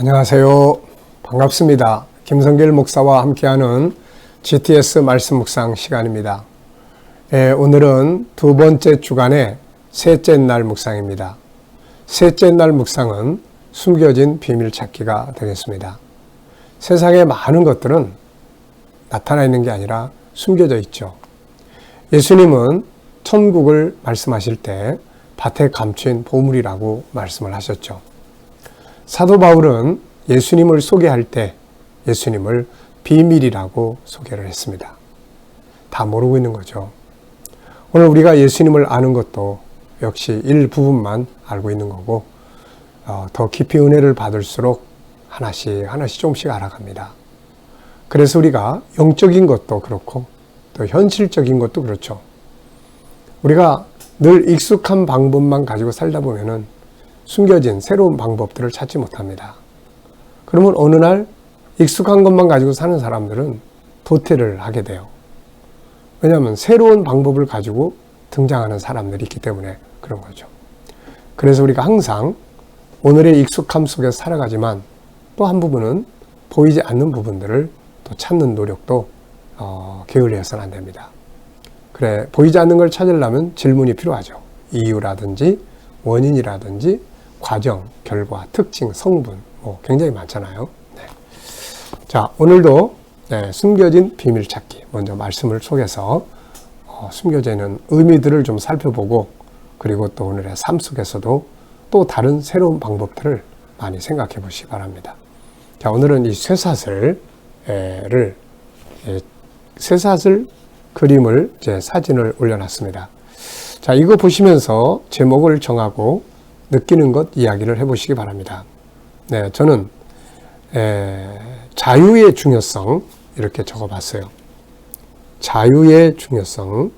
안녕하세요. 반갑습니다. 김성길 목사와 함께하는 GTS 말씀 묵상 시간입니다. 예, 오늘은 두 번째 주간의 셋째 날 묵상입니다. 셋째 날 묵상은 숨겨진 비밀 찾기가 되겠습니다. 세상에 많은 것들은 나타나 있는 게 아니라 숨겨져 있죠. 예수님은 천국을 말씀하실 때 밭에 감춘 보물이라고 말씀을 하셨죠. 사도 바울은 예수님을 소개할 때 예수님을 비밀이라고 소개를 했습니다. 다 모르고 있는 거죠. 오늘 우리가 예수님을 아는 것도 역시 일부분만 알고 있는 거고, 어, 더 깊이 은혜를 받을수록 하나씩, 하나씩 조금씩 알아갑니다. 그래서 우리가 영적인 것도 그렇고, 또 현실적인 것도 그렇죠. 우리가 늘 익숙한 방법만 가지고 살다 보면은 숨겨진 새로운 방법들을 찾지 못합니다. 그러면 어느 날 익숙한 것만 가지고 사는 사람들은 도태를 하게 돼요. 왜냐하면 새로운 방법을 가지고 등장하는 사람들이 있기 때문에 그런 거죠. 그래서 우리가 항상 오늘의 익숙함 속에 살아가지만 또 한 부분은 보이지 않는 부분들을 또 찾는 노력도 어, 게을리해서는 안 됩니다. 그래 보이지 않는 걸 찾으려면 질문이 필요하죠. 이유라든지 원인이라든지 과정, 결과, 특징, 성분 뭐 굉장히 많잖아요. 네. 자 오늘도 네, 숨겨진 비밀 찾기 먼저 말씀을 속에서 어, 숨겨져 있는 의미들을 좀 살펴보고 그리고 또 오늘의 삶 속에서도 또 다른 새로운 방법들을 많이 생각해 보시기 바랍니다. 자 오늘은 이 쇠사슬을 쇠사슬 그림을 제 사진을 올려놨습니다. 자 이거 보시면서 제목을 정하고 느끼는 것 이야기를 해보시기 바랍니다. 네, 저는 에, 자유의 중요성 이렇게 적어봤어요. 자유의 중요성.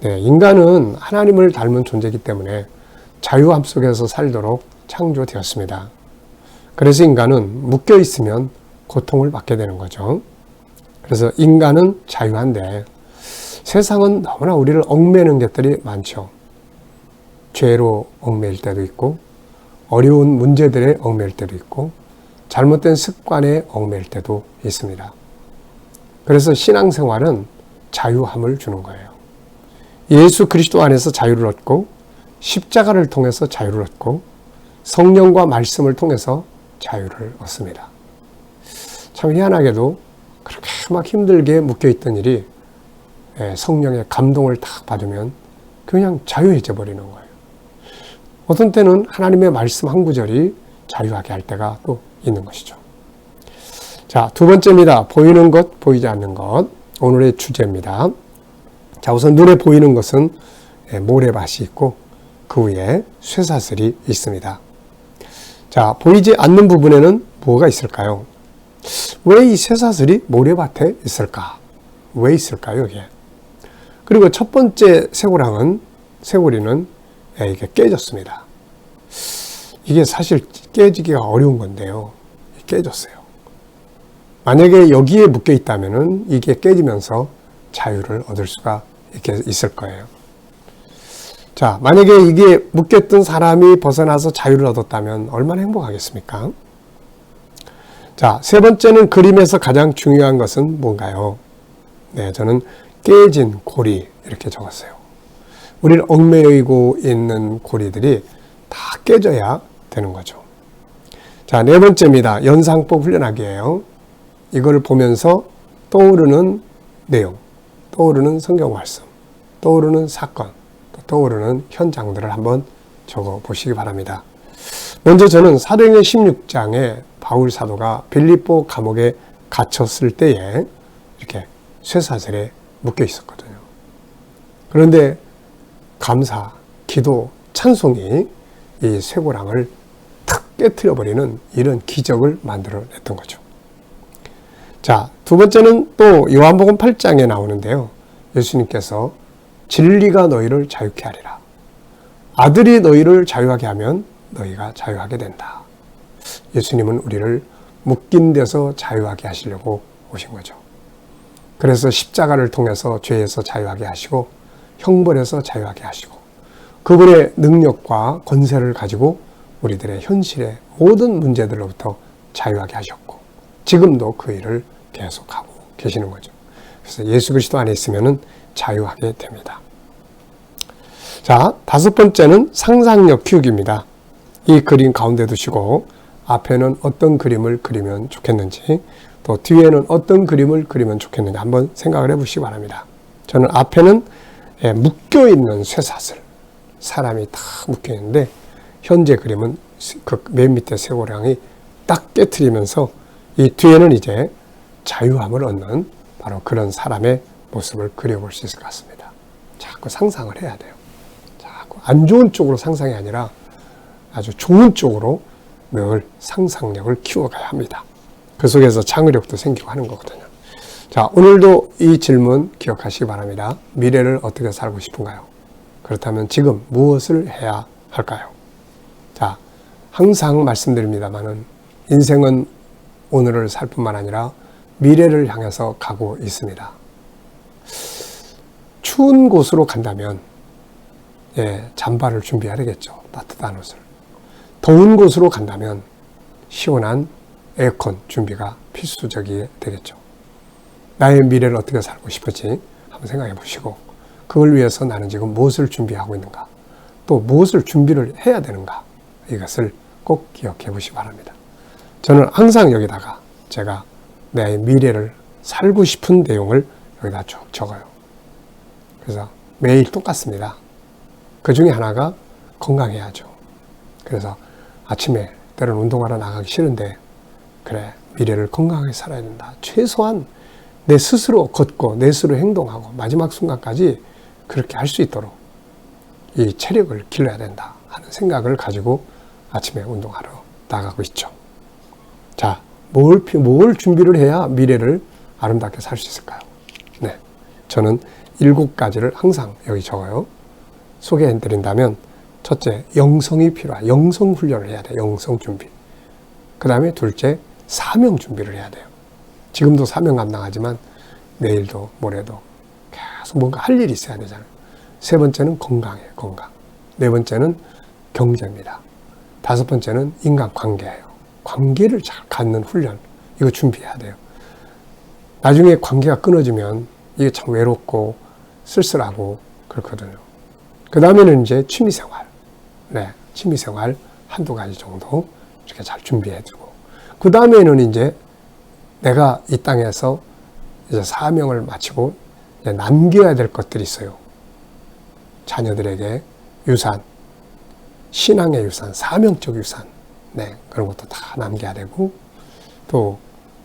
네, 인간은 하나님을 닮은 존재이기 때문에 자유함 속에서 살도록 창조되었습니다. 그래서 인간은 묶여 있으면 고통을 받게 되는 거죠. 그래서 인간은 자유한데 세상은 너무나 우리를 얽매는 것들이 많죠. 죄로 얽매일 때도 있고 어려운 문제들에 얽매일 때도 있고 잘못된 습관에 얽매일 때도 있습니다. 그래서 신앙생활은 자유함을 주는 거예요. 예수 그리스도 안에서 자유를 얻고 십자가를 통해서 자유를 얻고 성령과 말씀을 통해서 자유를 얻습니다. 참 희한하게도 그렇게 막 힘들게 묶여있던 일이 예, 성령의 감동을 딱 받으면 그냥 자유해져 버리는 거예요. 어떤 때는 하나님의 말씀 한 구절이 자유하게 할 때가 또 있는 것이죠. 자, 두 번째입니다. 보이는 것, 보이지 않는 것. 오늘의 주제입니다. 자, 우선 눈에 보이는 것은 예, 모래밭이 있고 그 위에 쇠사슬이 있습니다. 자, 보이지 않는 부분에는 뭐가 있을까요? 왜 이 쇠사슬이 모래밭에 있을까? 왜 있을까요, 이게? 그리고 첫 번째 쇠고랑은, 쇠고리는 예, 이게 깨졌습니다. 이게 사실 깨지기가 어려운 건데요. 깨졌어요. 만약에 여기에 묶여 있다면 이게 깨지면서 자유를 얻을 수가 있을 거예요. 자, 만약에 이게 묶였던 사람이 벗어나서 자유를 얻었다면 얼마나 행복하겠습니까? 자, 세 번째는 그림에서 가장 중요한 것은 뭔가요? 네, 저는 깨진 고리 이렇게 적었어요. 우리를 얽매이고 있는 고리들이 다 깨져야 되는 거죠. 자, 네 번째입니다. 연상법 훈련하기예요. 이걸 보면서 떠오르는 내용, 떠오르는 성경 말씀, 떠오르는 사건, 떠오르는 현장들을 한번 적어 보시기 바랍니다. 먼저 저는 사도행전 16장에 바울 사도가 빌립보 감옥에 갇혔을 때에 이렇게 쇠사슬에 묶여 있었거든요. 그런데 감사, 기도, 찬송이 이 쇠고랑을 탁 깨뜨려 버리는 이런 기적을 만들어냈던 거죠. 자, 두 번째는 또 요한복음 8장에 나오는데요. 예수님께서 진리가 너희를 자유케 하리라. 아들이 너희를 자유하게 하면 너희가 자유하게 된다. 예수님은 우리를 묶인 데서 자유하게 하시려고 오신 거죠. 그래서 십자가를 통해서 죄에서 자유하게 하시고 형벌에서 자유하게 하시고 그분의 능력과 권세를 가지고 우리들의 현실의 모든 문제들로부터 자유하게 하셨고 지금도 그 일을 계속하고 계시는 거죠. 그래서 예수 그리스도 안에 있으면은 자유하게 됩니다. 자, 다섯 번째는 상상력 키우기입니다. 이 그림 가운데 두시고 앞에는 어떤 그림을 그리면 좋겠는지 또 뒤에는 어떤 그림을 그리면 좋겠는지 한번 생각을 해 보시기 바랍니다. 저는 앞에는 예, 묶여 있는 쇠사슬 사람이 다 묶여 있는데 현재 그림은 그 맨 밑에 쇠고랑이 딱 깨트리면서 이 뒤에는 이제 자유함을 얻는 바로 그런 사람의 모습을 그려볼 수 있을 것 같습니다. 자꾸 상상을 해야 돼요. 자꾸 안 좋은 쪽으로 상상이 아니라 아주 좋은 쪽으로 늘 상상력을 키워가야 합니다. 그 속에서 창의력도 생기고 하는 거거든요. 자, 오늘도 이 질문 기억하시기 바랍니다. 미래를 어떻게 살고 싶은가요? 그렇다면 지금 무엇을 해야 할까요? 자, 항상 말씀드립니다만은 인생은 오늘을 살 뿐만 아니라 미래를 향해서 가고 있습니다. 추운 곳으로 간다면 예, 잠바를 준비해야 되겠죠. 따뜻한 옷을. 더운 곳으로 간다면 시원한 에어컨 준비가 필수적이 되겠죠. 나의 미래를 어떻게 살고 싶을지 한번 생각해 보시고 그걸 위해서 나는 지금 무엇을 준비하고 있는가 또 무엇을 준비를 해야 되는가 이것을 꼭 기억해 보시기 바랍니다. 저는 항상 여기다가 제가 내 미래를 살고 싶은 내용을 여기다 쭉 적어요. 그래서 매일 똑같습니다. 그 중에 하나가 건강해야죠. 그래서 아침에 때로는 운동하러 나가기 싫은데 그래 미래를 건강하게 살아야 된다. 최소한 내 스스로 걷고 내 스스로 행동하고 마지막 순간까지 그렇게 할 수 있도록 이 체력을 길러야 된다 하는 생각을 가지고 아침에 운동하러 나가고 있죠. 자, 뭘, 뭘 준비를 해야 미래를 아름답게 살 수 있을까요? 네. 저는 일곱 가지를 항상 여기 적어요. 소개해 드린다면, 첫째, 영성이 필요한, 영성 훈련을 해야 돼 영성 준비. 그 다음에 둘째, 사명 준비를 해야 돼요. 지금도 사명 감당하지만 내일도 모레도 계속 뭔가 할 일이 있어야 되잖아요. 세 번째는 건강이에요, 건강. 네 번째는 경제입니다. 다섯 번째는 인간 관계예요. 관계를 잘 갖는 훈련. 이거 준비해야 돼요. 나중에 관계가 끊어지면 이게 참 외롭고 쓸쓸하고 그렇거든요. 그 다음에는 이제 취미생활. 네, 취미생활 한두 가지 정도 이렇게 잘 준비해두고. 그 다음에는 이제 내가 이 땅에서 이제 사명을 마치고 남겨야 될 것들이 있어요. 자녀들에게 유산, 신앙의 유산, 사명적 유산, 네, 그런 것도 다 남겨야 되고, 또,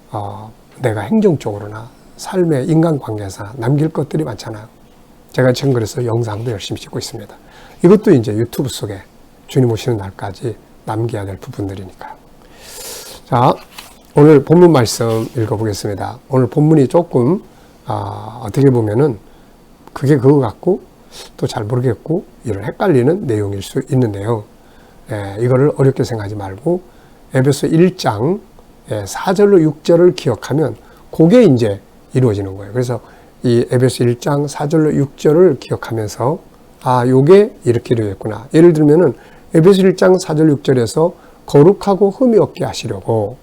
어, 내가 행정적으로나 삶의 인간관계에서 남길 것들이 많잖아요. 제가 지금 그래서 영상도 열심히 찍고 있습니다. 이것도 이제 유튜브 속에 주님 오시는 날까지 남겨야 될 부분들이니까요. 자, 오늘 본문 말씀 읽어보겠습니다. 오늘 본문이 조금, 아, 어떻게 보면은 그게 그거 같고 또 잘 모르겠고 이런 헷갈리는 내용일 수 있는데요. 예, 이거를 어렵게 생각하지 말고 에베소 1장 예, 4절로 6절을 기억하면 그게 이제 이루어지는 거예요. 그래서 이 에베소 1장 4절로 6절을 기억하면서 아, 요게 이렇게 이루어졌구나. 예를 들면은 에베소 1장 4절 6절에서 거룩하고 흠이 없게 하시려고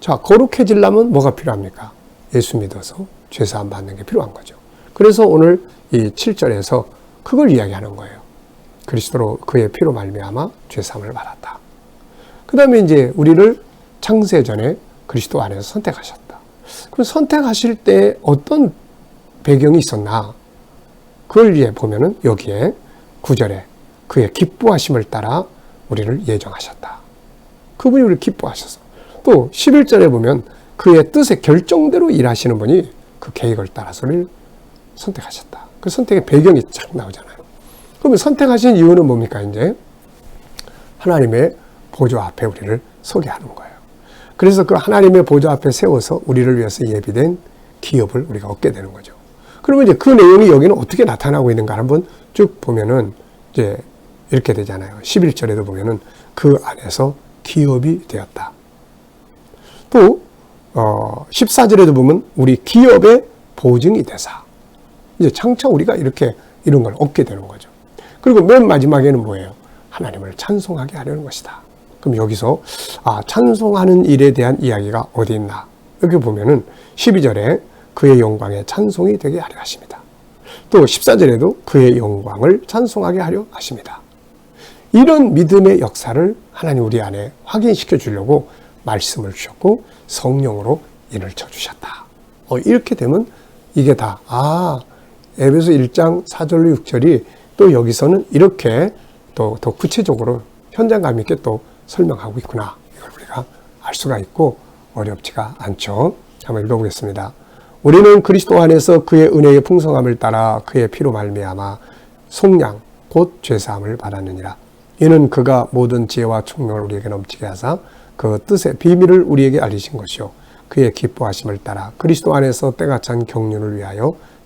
자, 거룩해지려면 뭐가 필요합니까? 예수 믿어서 죄 사함 받는 게 필요한 거죠. 그래서 오늘 이 7절에서 그걸 이야기하는 거예요. 그리스도로 그의 피로 말미암아 죄사함을 받았다. 그 다음에 이제 우리를 창세 전에 그리스도 안에서 선택하셨다. 그럼 선택하실 때 어떤 배경이 있었나? 그걸 위해 보면은 여기에 9절에 그의 기뻐하심을 따라 우리를 예정하셨다. 그분이 우리를 기뻐하셔서 또 11절에 보면 그의 뜻의 결정대로 일하시는 분이 그 계획을 따라서 를 선택하셨다. 그 선택의 배경이 쫙 나오잖아요. 그러면 선택하신 이유는 뭡니까, 이제? 하나님의 보좌 앞에 우리를 서게 하는 거예요. 그래서 그 하나님의 보좌 앞에 세워서 우리를 위해서 예비된 기업을 우리가 얻게 되는 거죠. 그러면 이제 그 내용이 여기는 어떻게 나타나고 있는가 한번 쭉 보면은 이제 이렇게 되잖아요. 11절에도 보면은 그 안에서 기업이 되었다. 또 어, 14절에도 보면 우리 기업의 보증이 되사. 이제 창차 우리가 이렇게 이런 걸 얻게 되는 거죠. 그리고 맨 마지막에는 뭐예요? 하나님을 찬송하게 하려는 것이다. 그럼 여기서 아, 찬송하는 일에 대한 이야기가 어디 있나? 이렇게 보면은 12절에 그의 영광에 찬송이 되게 하려 하십니다. 또 14절에도 그의 영광을 찬송하게 하려 하십니다. 이런 믿음의 역사를 하나님 우리 안에 확인시켜 주려고 말씀을 주셨고 성령으로 인을 쳐 주셨다. 어, 이렇게 되면 이게 다 아, 에베소 1장 4절로 6절이 또 여기서는 이렇게 또 더 구체적으로 현장감 있게 또 설명하고 있구나. 이걸 우리가 알 수가 있고 어렵지가 않죠. 한번 읽어보겠습니다. 우리는 그리스도 안에서 그의 은혜의 풍성함을 따라 그의 피로 말미암아 속량 곧 죄사함을 받았느니라. 이는 그가 모든 지혜와 총명을 우리에게 넘치게 하사 그 뜻의 비밀을 우리에게 알리신 것이요 그의 기뻐하심을 따라 그리스도 안에서 때가 찬 경륜을 위하여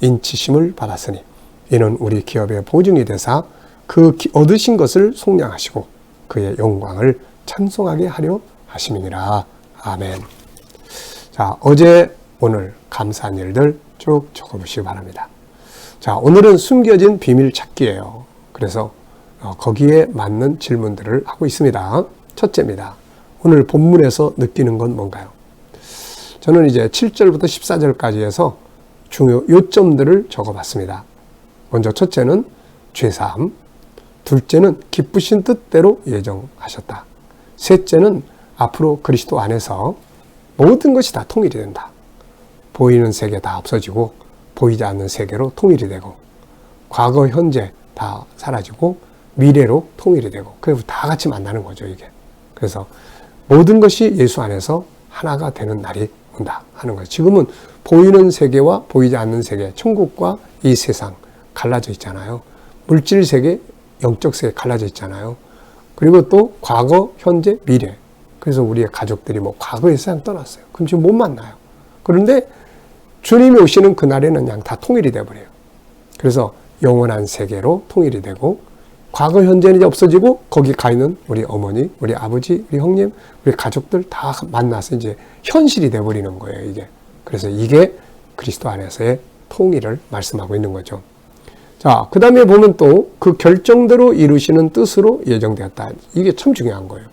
인치심을 받았으니 이는 우리 기업의 보증이 되사 그 얻으신 것을 속량하시고 그의 영광을 찬송하게 하려 하심이니라. 아멘. 자, 어제 오늘 감사한 일들 쭉 적어보시기 바랍니다. 자, 오늘은 숨겨진 비밀 찾기예요. 그래서 어, 거기에 맞는 질문들을 하고 있습니다. 첫째입니다. 오늘 본문에서 느끼는 건 뭔가요? 저는 이제 7절부터 14절까지 해서 중요 요점들을 적어봤습니다. 먼저 첫째는 죄사함, 둘째는 기쁘신 뜻대로 예정하셨다. 셋째는 앞으로 그리스도 안에서 모든 것이 다 통일이 된다. 보이는 세계 다 없어지고 보이지 않는 세계로 통일이 되고 과거, 현재 다 사라지고 미래로 통일이 되고 그래서 다 같이 만나는 거죠, 이게. 그래서 모든 것이 예수 안에서 하나가 되는 날이 온다 하는 거예요. 지금은 보이는 세계와 보이지 않는 세계, 천국과 이 세상 갈라져 있잖아요. 물질 세계, 영적 세계 갈라져 있잖아요. 그리고 또 과거, 현재, 미래. 그래서 우리의 가족들이 뭐 과거의 세상 떠났어요. 그럼 지금 못 만나요. 그런데 주님이 오시는 그날에는 그냥 다 통일이 돼버려요. 그래서 영원한 세계로 통일이 되고 과거 현재는 이제 없어지고 거기 가 있는 우리 어머니, 우리 아버지, 우리 형님, 우리 가족들 다 만나서 이제 현실이 돼 버리는 거예요, 이게. 그래서 이게 그리스도 안에서의 통일을 말씀하고 있는 거죠. 자, 그 다음에 보면 또 그 결정대로 이루시는 뜻으로 예정되었다. 이게 참 중요한 거예요.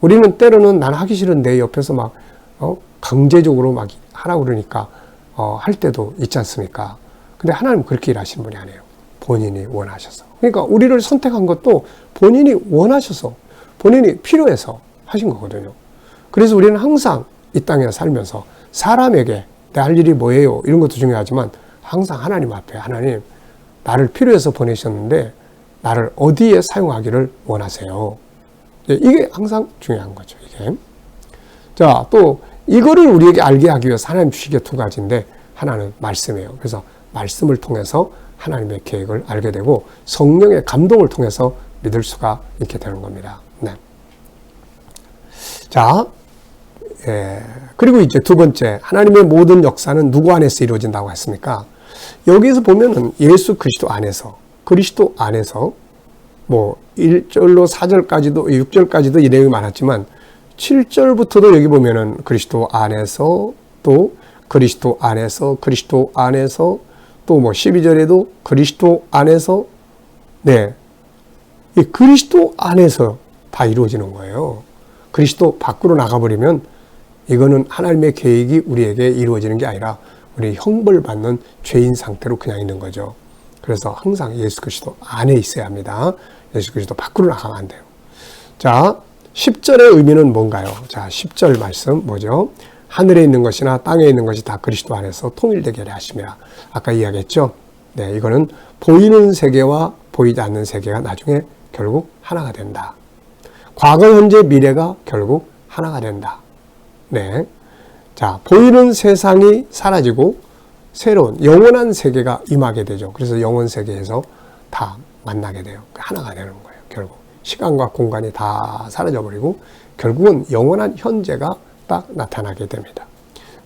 우리는 때로는 난 하기 싫은 내 옆에서 막, 어, 강제적으로 막 하라고 그러니까, 어, 할 때도 있지 않습니까? 근데 하나님 그렇게 일하시는 분이 아니에요. 본인이 원하셔서. 그러니까 우리를 선택한 것도 본인이 원하셔서, 본인이 필요해서 하신 거거든요. 그래서 우리는 항상 이 땅에 살면서 사람에게 내 할 일이 뭐예요? 이런 것도 중요하지만 항상 하나님 앞에 하나님, 나를 필요해서 보내셨는데 나를 어디에 사용하기를 원하세요? 예, 이게 항상 중요한 거죠, 이게. 자, 또 이거를 우리에게 알게 하기 위해서 하나님 주시게 두 가지인데 하나는 말씀이에요. 그래서 말씀을 통해서 하나님의 계획을 알게 되고 성령의 감동을 통해서 믿을 수가 있게 되는 겁니다. 네. 자, 예, 그리고 이제 두 번째, 하나님의 모든 역사는 누구 안에서 이루어진다고 했습니까? 여기에서 보면은 예수 그리스도 안에서, 그리스도 안에서 뭐 1절로 4절까지도, 6절까지도 이 내용이 많았지만 7절부터도 여기 보면은 그리스도 안에서 또 그리스도 안에서, 그리스도 안에서 또 뭐 12절에도 그리스도 안에서 네. 이 그리스도 안에서 다 이루어지는 거예요. 그리스도 밖으로 나가버리면 이거는 하나님의 계획이 우리에게 이루어지는 게 아니라 우리 형벌받는 죄인 상태로 그냥 있는 거죠. 그래서 항상 예수 그리스도 안에 있어야 합니다. 예수 그리스도 밖으로 나가면 안 돼요. 자, 10절의 의미는 뭔가요? 자, 10절 말씀 뭐죠? 하늘에 있는 것이나 땅에 있는 것이 다 그리스도 안에서 통일되게 하심이라. 아까 이야기했죠? 네, 이거는 보이는 세계와 보이지 않는 세계가 나중에 결국 하나가 된다. 과거, 현재, 미래가 결국 하나가 된다. 네. 자, 보이는 세상이 사라지고 새로운 영원한 세계가 임하게 되죠. 그래서 영원 세계에서 다 만나게 돼요. 하나가 되는 거예요, 결국. 시간과 공간이 다 사라져 버리고 결국은 영원한 현재가 딱 나타나게 됩니다.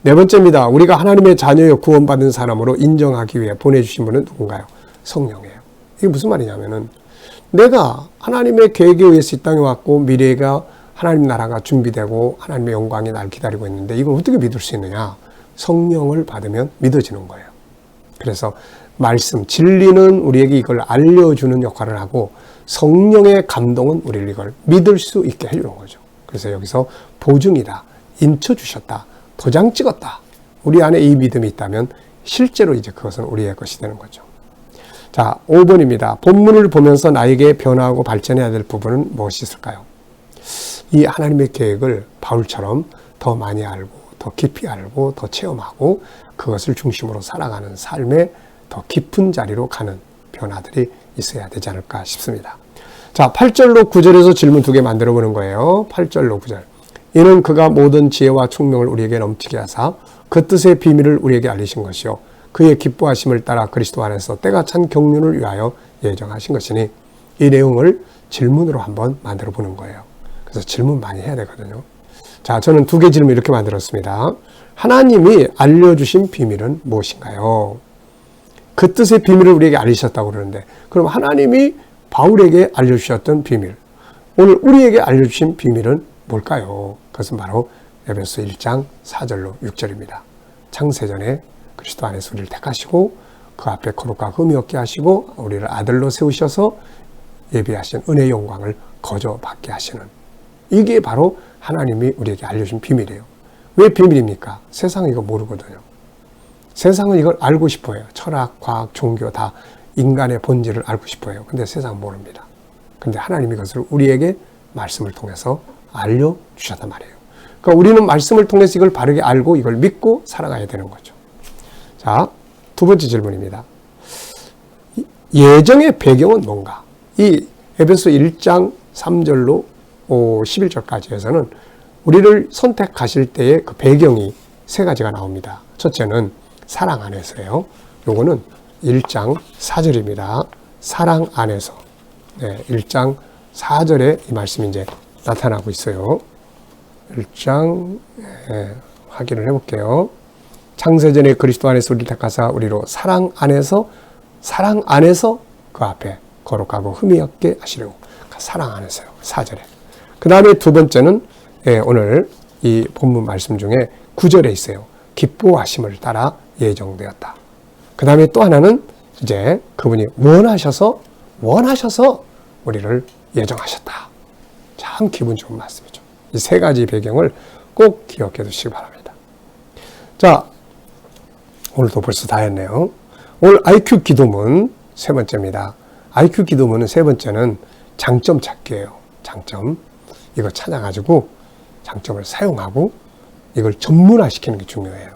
네 번째입니다. 우리가 하나님의 자녀여 구원받은 사람으로 인정하기 위해 보내주신 분은 누군가요? 성령이에요. 이게 무슨 말이냐면은 내가 하나님의 계획에 의해서 이 땅에 왔고 미래가 하나님 나라가 준비되고 하나님의 영광이 날 기다리고 있는데 이걸 어떻게 믿을 수 있느냐? 성령을 받으면 믿어지는 거예요. 그래서 말씀, 진리는 우리에게 이걸 알려주는 역할을 하고 성령의 감동은 우리를 이걸 믿을 수 있게 해주는 거죠. 그래서 여기서 보증이다, 인쳐 주셨다, 도장 찍었다. 우리 안에 이 믿음이 있다면 실제로 이제 그것은 우리의 것이 되는 거죠. 자, 5번입니다. 본문을 보면서 나에게 변화하고 발전해야 될 부분은 무엇이 있을까요? 이 하나님의 계획을 바울처럼 더 많이 알고, 더 깊이 알고, 더 체험하고, 그것을 중심으로 살아가는 삶의 더 깊은 자리로 가는 변화들이 있어야 되지 않을까 싶습니다. 자, 8절로 9절에서 질문 두 개 만들어 보는 거예요. 8절로 9절. 이는 그가 모든 지혜와 총명을 우리에게 넘치게 하사 그 뜻의 비밀을 우리에게 알리신 것이요. 그의 기뻐하심을 따라 그리스도 안에서 때가 찬 경륜을 위하여 예정하신 것이니 이 내용을 질문으로 한번 만들어 보는 거예요. 그래서 질문 많이 해야 되거든요. 자, 저는 두 개 질문 이렇게 만들었습니다. 하나님이 알려주신 비밀은 무엇인가요? 그 뜻의 비밀을 우리에게 알리셨다고 그러는데, 그럼 하나님이 바울에게 알려주셨던 비밀, 오늘 우리에게 알려주신 비밀은 뭘까요? 그것은 바로 에베소 1장 4절로 6절입니다. 창세전에 그리스도 안에서 우리를 택하시고 그 앞에 거룩과 흠이 없게 하시고 우리를 아들로 세우셔서 예비하신 은혜의 영광을 거저 받게 하시는 이게 바로 하나님이 우리에게 알려준 비밀이에요. 왜 비밀입니까? 세상은 이거 모르거든요. 세상은 이걸 알고 싶어 해요. 철학, 과학, 종교 다 인간의 본질을 알고 싶어 해요. 근데 세상은 모릅니다. 근데 하나님이 그것을 우리에게 말씀을 통해서 알려주셨단 말이에요. 그러니까 우리는 말씀을 통해서 이걸 바르게 알고 이걸 믿고 살아가야 되는 거죠. 자, 두 번째 질문입니다. 예정의 배경은 뭔가? 이 에베소 1장 3절로 11절까지 해서는 우리를 선택하실 때의 그 배경이 세 가지가 나옵니다. 첫째는 사랑 안에서예요. 요거는 1장 4절입니다. 사랑 안에서. 네, 1장 4절에 이 말씀이 이제 나타나고 있어요. 1장 예, 확인을 해볼게요. 창세전에 그리스도 안에서 우리를 택하사 우리로 사랑 안에서 사랑 안에서 그 앞에 거룩하고 흠이 없게 하시려고 그러니까 사랑 안에서요. 4절에. 그 다음에 두 번째는 예, 오늘 이 본문 말씀 중에 9절에 있어요. 기뻐하심을 따라 예정되었다. 그 다음에 또 하나는 이제 그분이 원하셔서 원하셔서 우리를 예정하셨다. 참 기분 좋은 말씀이죠. 이 세 가지 배경을 꼭 기억해 두시기 바랍니다. 자, 오늘도 벌써 다 했네요. 오늘 IQ 기도문 세 번째입니다. IQ 기도문은 세 번째는 장점 찾기예요. 장점. 이거 찾아가지고 장점을 사용하고 이걸 전문화 시키는 게 중요해요.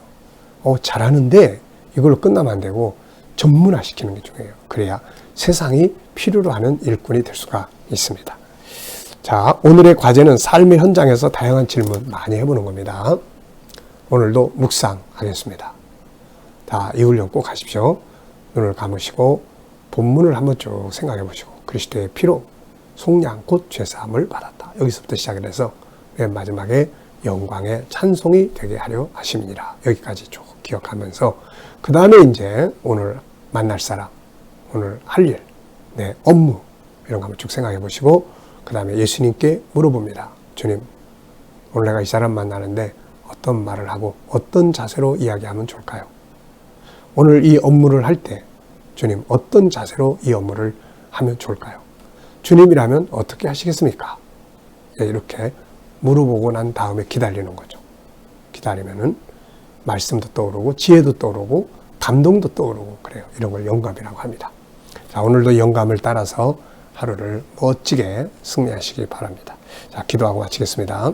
어, 잘하는데 이걸로 끝나면 안 되고 전문화 시키는 게 중요해요. 그래야 세상이 필요로 하는 일꾼이 될 수가 있습니다. 자, 오늘의 과제는 삶의 현장에서 다양한 질문 많이 해보는 겁니다. 오늘도 묵상하겠습니다. 다 이으려고 꼭 하십시오. 눈을 감으시고 본문을 한번 쭉 생각해 보시고 그리스도의 피로 속량 곧 죄사함을 받았다. 여기서부터 시작을 해서 맨 마지막에 영광의 찬송이 되게 하려 하심이니라. 여기까지 쭉 기억하면서 그 다음에 이제 오늘 만날 사람, 오늘 할 일, 내 업무 이런 거 한번 쭉 생각해 보시고 그 다음에 예수님께 물어봅니다. 주님, 오늘 내가 이 사람 만나는데 어떤 말을 하고 어떤 자세로 이야기하면 좋을까요? 오늘 이 업무를 할 때 주님 어떤 자세로 이 업무를 하면 좋을까요? 주님이라면 어떻게 하시겠습니까? 예, 이렇게 물어보고 난 다음에 기다리는 거죠. 기다리면은 말씀도 떠오르고 지혜도 떠오르고 감동도 떠오르고 그래요. 이런 걸 영감이라고 합니다. 자, 오늘도 영감을 따라서 하루를 멋지게 승리하시기 바랍니다. 자, 기도하고 마치겠습니다.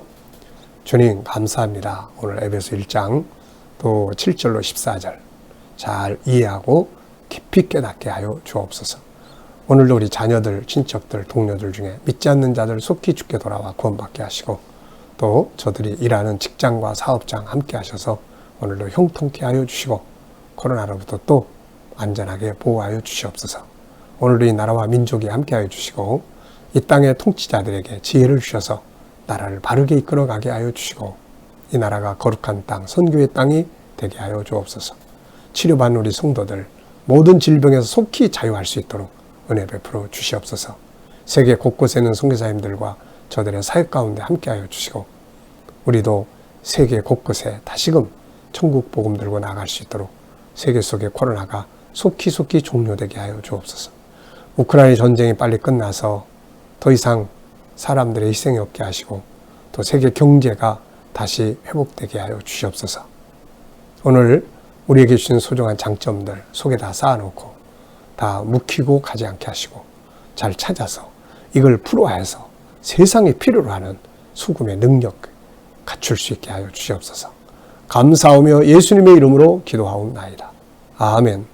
주님, 감사합니다. 오늘 에베소 1장 또 7절로 14절 잘 이해하고 깊이 깨닫게 하여 주옵소서. 오늘도 우리 자녀들, 친척들, 동료들 중에 믿지 않는 자들 속히 죽게 돌아와 구원받게 하시고 또 저들이 일하는 직장과 사업장 함께 하셔서 오늘도 형통케 하여 주시고 코로나로부터 또 안전하게 보호하여 주시옵소서. 오늘도 이 나라와 민족이 함께 하여 주시고 이 땅의 통치자들에게 지혜를 주셔서 나라를 바르게 이끌어가게 하여 주시고 이 나라가 거룩한 땅, 선교의 땅이 되게 하여 주옵소서. 치료받는 우리 성도들 모든 질병에서 속히 자유할 수 있도록 은혜 베풀어 주시옵소서. 세계 곳곳에 있는 선교사님들과 저들의 사역 가운데 함께하여 주시고 우리도 세계 곳곳에 다시금 천국 복음 들고 나갈 수 있도록 세계 속의 코로나가 속히 속히 종료되게 하여 주옵소서. 우크라이나 전쟁이 빨리 끝나서 더 이상 사람들의 희생이 없게 하시고 또 세계 경제가 다시 회복되게 하여 주시옵소서. 오늘 우리에게 주신 소중한 장점들 속에 다 쌓아놓고 다 묵히고 가지 않게 하시고 잘 찾아서 이걸 풀어해서 세상에 필요로 하는 수금의 능력 갖출 수 있게 하여 주시옵소서. 감사하며 예수님의 이름으로 기도하옵나이다. 아멘.